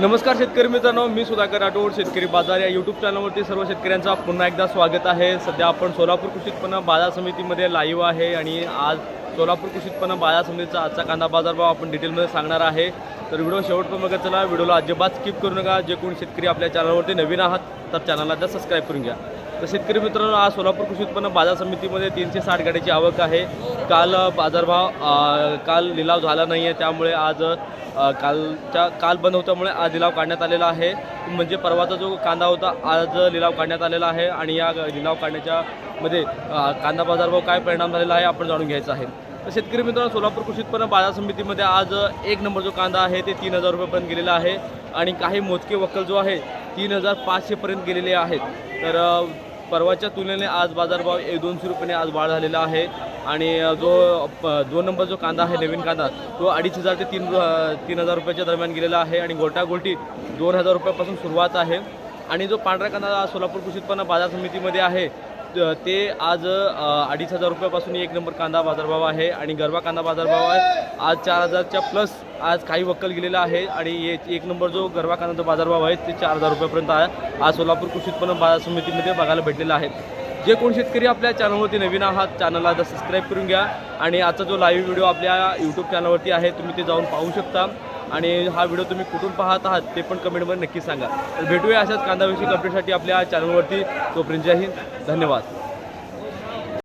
नमस्कार शेतकरी मित्रांनो मी सुधाकर राठोड शेतकरी बाजार या यूट्यूब चॅनलवरती सर्व शेतकऱ्यांचा पुन्हा एकदा स्वागत आहे. सध्या आपण सोलापूर कृषी उत्पन्न बाजार समितीमध्ये लाईव्ह आहे आणि आज सोलापूर कृषी उत्पन्न बाजार समितीचा आजचा कांदा बाजारभाव आपण डिटेलमध्ये सांगणार आहे. तर व्हिडिओ शेवटपर्यंत बघत चला व्हिडिओला अजिबात स्किप करू नका. जे कोणी शेतकरी आपल्या चॅनलवरती नवीन आहात तर चॅनलला एकदा सबस्क्राईब करून घ्या. तर शेतकरी मित्रांनो आज सोलापूर कृषी उत्पन्न बाजार समितीमध्ये तीनशे साठ गाड्याची आवक आहे. काल बाजारभाव काल लिलाव झाला नाही आहे त्यामुळे आज कालच्या काल बंद होत्यामुळे आज लिलाव काढण्यात आलेला आहे. म्हणजे परवाचा जो कांदा होता आज लिलाव काढण्यात आलेला आहे आणि या लिलाव काढण्याच्या मध्ये कांदा बाजारभाव काय परिणाम झालेला आहे आपण जाणून घ्यायचा आहे. तर शेतकरी मित्रांनो सोलापूर कृषी उत्पन्न बाजार समितीमध्ये आज एक नंबर जो कांदा आहे ते तीन हजार रुपयेपर्यंत गेलेला आहे. आणि काही मोजके वक्कल जो आहे तीन हजार पाचशेपर्यंत गेलेले आहेत. तर परवाच्या तुलनेने आज बाजारभाव एक दोनशे रुपयाने आज वाढ झालेला आहे. आणि जो प- दोन नंबर जो कांदा आहे नवीन कांदा तो अडीच हजार ते तीन तीन हजार रुपयाच्या दरम्यान गेलेला आहे आणि गोटागोटी दोन हजार रुपयापासून सुरुवात आहे. आणि जो पांढरा कांदा सोलापूर कृषी उत्पन्न बाजार समितीमध्ये आहे त- ते आज अडीच हजार रुपयापासून एक नंबर कांदा बाजारभाव आहे. आणि गरबा कांदा बाजारभाव आहे आज चार हजारच्या प्लस आज काही वक्कल गेलेला आहे आणि एक नंबर जो गरबा कांदाचा बाजारभाव आहे ते चार हजार रुपयापर्यंत आहे. आज सोलापूर कृषी उत्पन्न बाजार समितीमध्ये बघायला भेटलेला आहे. जे कोण शेतकरी आपल्या चॅनलवरती नवीन आहात चॅनलला आता सबस्क्राईब करून घ्या. आणि आजचा जो लाईव्ह व्हिडिओ आपल्या यूट्यूब चॅनलवरती आहे तुम्ही ते जाऊन पाहू शकता. आणि हा व्हिडिओ तुम्ही कुठून पाहत आहात ते पण कमेंटमध्ये नक्की सांगा. तर भेटूया अशाच कांदाविषयी अपडेटसाठी आपल्या चॅनलवरती तोपर्यंत जय हिंद. धन्यवाद.